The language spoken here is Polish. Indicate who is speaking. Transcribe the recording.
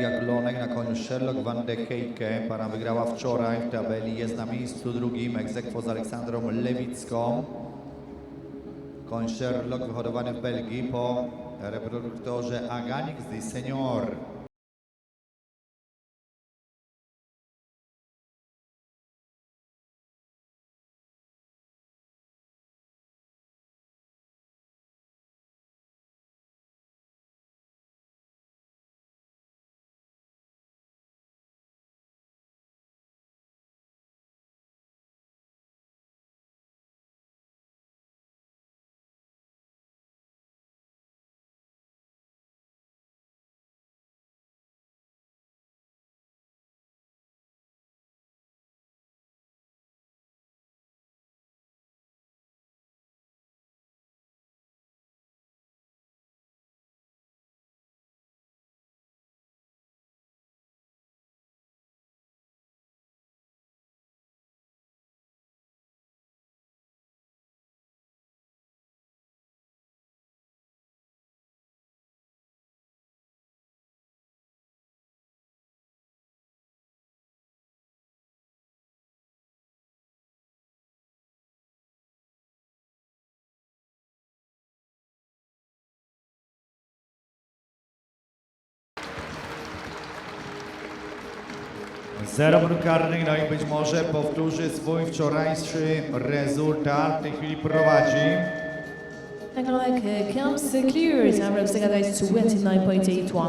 Speaker 1: Jaglonek na koniu Sherlock van de Heike. Para wygrała wczoraj w tabeli. Jest na miejscu drugim. Egzekwo z Aleksandrą Lewicką. Koń Sherlock wyhodowany w Belgii po reproduktorze Aganix di Senior. Zero minut karnych, no i być może powtórzy swój wczorajszy rezultat. W tej chwili prowadzi.
Speaker 2: 29.81.